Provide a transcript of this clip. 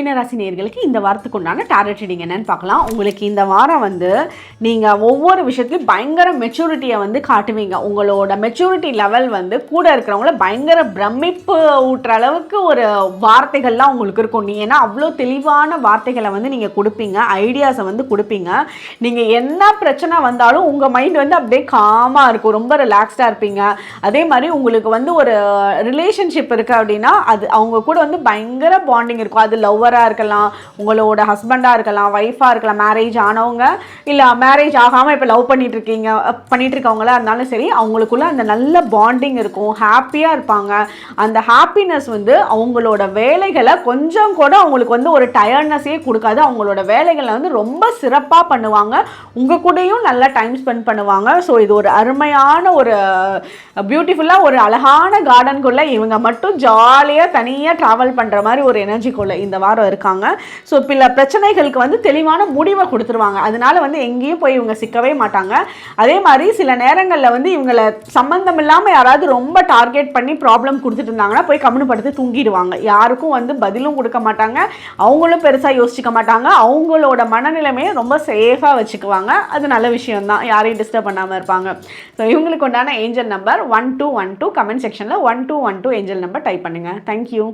மீனராசி நேர்களுக்கு இந்த வாரத்துக்கு உண்டான டேரட் ரீடிங் என்னன்னு பார்க்கலாம். உங்களுக்கு இந்த வாரம் வந்து நீங்கள் ஒவ்வொரு விஷயத்துலையும் பயங்கர மெச்சூரிட்டியை வந்து காட்டுவீங்க. உங்களோட மெச்சூரிட்டி லெவல் வந்து கூட இருக்கிறவங்கள பயங்கர பிரமிப்பு ஊட்டுற அளவுக்கு ஒரு வார்த்தைகள்லாம் உங்களுக்கு இருக்கும். நீ ஏன்னா அவ்வளோ தெளிவான வார்த்தைகளை வந்து நீங்கள் கொடுப்பீங்க. ஐடியாஸை வந்து கொடுப்பீங்க. நீங்கள் என்ன பிரச்சனை வந்தாலும் உங்கள் மைண்ட் வந்து அப்படியே காமாக இருக்கும். ரொம்ப ரிலாக்ஸ்டாக இருப்பீங்க. அதே மாதிரி உங்களுக்கு வந்து ஒரு ரிலேஷன்ஷிப் இருக்குது அப்படின்னா அது அவங்க கூட வந்து பயங்கர பாண்டிங் இருக்கும். அது லவ்வராக இருக்கலாம் உங்களோட ஹஸ்பண்டாக இருக்கலாம் ஒய்ஃபாக இருக்கலாம் மேரேஜ் ஆனவங்க இல்லை மேரேஜ் ஆகாமல் இப்போ லவ் பண்ணிட்டு இருக்கீங்க பண்ணிட்டு இருக்கவங்களா இருந்தாலும் சரி அவங்களுக்குள்ள அந்த நல்ல பாண்டிங் இருக்கும் ஹாப்பியாக இருப்பாங்க. அந்த ஹாப்பினஸ் வந்து அவங்களோட வேலைகளை கொஞ்சம் கூட அவங்களுக்கு வந்து ஒரு டயர்ட்னஸே கொடுக்காது. அவங்களோட வேலைகளை வந்து ரொம்ப சிறப்பாக பண்ணுவாங்க. உங்கள் கூடயும் நல்லா டைம் ஸ்பெண்ட் பண்ணுவாங்க. ஸோ இது ஒரு அருமையான ஒரு பியூட்டிஃபுல்லாக ஒரு அழகான கார்டனுக்குள்ளே இவங்க மட்டும் ஜாலியாக தனியாக ட்ராவல் பண்ணுற மாதிரி ஒரு எனர்ஜிக்குள்ளே இந்த வாரம் இருக்காங்க. ஸோ பில பிரச்சனைகளுக்கு வந்து தெளிவான முடிவை கொடுத்துருவாங்க. அதனால வந்து எங்கேயும் போய் இவங்க சிக்கவே மாட்டாங்க. அதே மாதிரி சில நேரங்களில் வந்து இவங்களை சம்மந்தம் இல்லாமல் யாராவது ரொம்ப டார்கெட் பண்ணி ப்ராப்ளம் கொடுத்துட்டு இருந்தாங்கன்னா போய் கம்முனு படுத்து தூங்கிடுவாங்க. யாருக்கும் வந்து பதிலும் கொடுக்க மாட்டாங்க. அவங்களும் பெருசாக யோசிச்சுக்க மாட்டாங்க. அவங்களோட மனநிலைமையை ரொம்ப சேஃபாக வச்சுக்குவாங்க. அது நல்ல விஷயம்தான். யாரையும் டிஸ்டர்ப் பண்ணாமல் இருப்பாங்க. ஸோ இவங்களுக்கு உண்டான angel number one two one two comment செக்ஷனில் one two one two angel number type பண்ணுங்கள் தேங்க்யூ